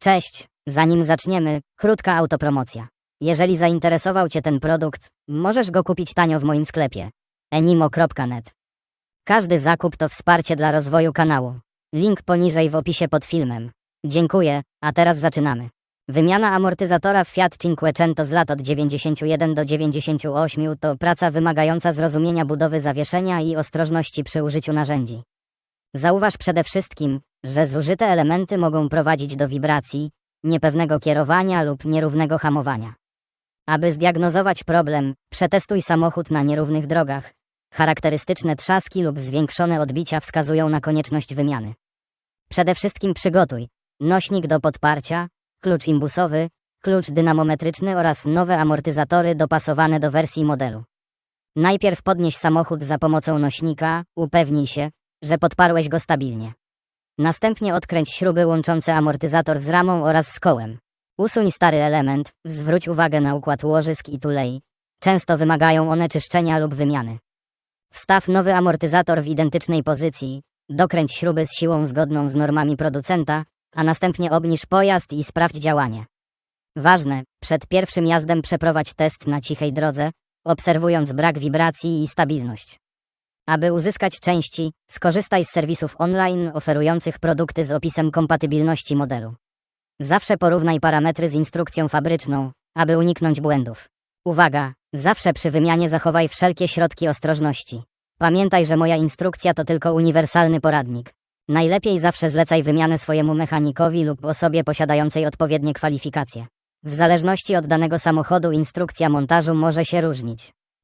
Cześć, zanim zaczniemy, krótka autopromocja. Jeżeli zainteresował Cię ten produkt, możesz go kupić tanio w moim sklepie enimo.net. Każdy zakup to wsparcie dla rozwoju kanału. Link poniżej w opisie pod filmem. Dziękuję, a teraz zaczynamy. Wymiana amortyzatora Fiat Cinquecento z lat od 91 do 98 to praca wymagająca zrozumienia budowy zawieszenia i ostrożności przy użyciu narzędzi. Zauważ przede wszystkim, że zużyte elementy mogą prowadzić do wibracji, niepewnego kierowania lub nierównego hamowania. Aby zdiagnozować problem, przetestuj samochód na nierównych drogach. Charakterystyczne trzaski lub zwiększone odbicia wskazują na konieczność wymiany. Przede wszystkim przygotuj nośnik do podparcia, klucz imbusowy, klucz dynamometryczny oraz nowe amortyzatory dopasowane do wersji modelu. Najpierw podnieś samochód za pomocą nośnika, upewnij się, że podparłeś go stabilnie. Następnie odkręć śruby łączące amortyzator z ramą oraz z kołem. Usuń stary element, zwróć uwagę na układ łożysk i tulei. Często wymagają one czyszczenia lub wymiany. Wstaw nowy amortyzator w identycznej pozycji, dokręć śruby z siłą zgodną z normami producenta, a następnie obniż pojazd i sprawdź działanie. Ważne, przed pierwszym jazdem przeprowadź test na cichej drodze, obserwując brak wibracji i stabilność. Aby uzyskać części, skorzystaj z serwisów online oferujących produkty z opisem kompatybilności modelu. Zawsze porównaj parametry z instrukcją fabryczną, aby uniknąć błędów. Uwaga, zawsze przy wymianie zachowaj wszelkie środki ostrożności. Pamiętaj, że moja instrukcja to tylko uniwersalny poradnik. Najlepiej zawsze zlecaj wymianę swojemu mechanikowi lub osobie posiadającej odpowiednie kwalifikacje. W zależności od danego samochodu instrukcja montażu może się różnić.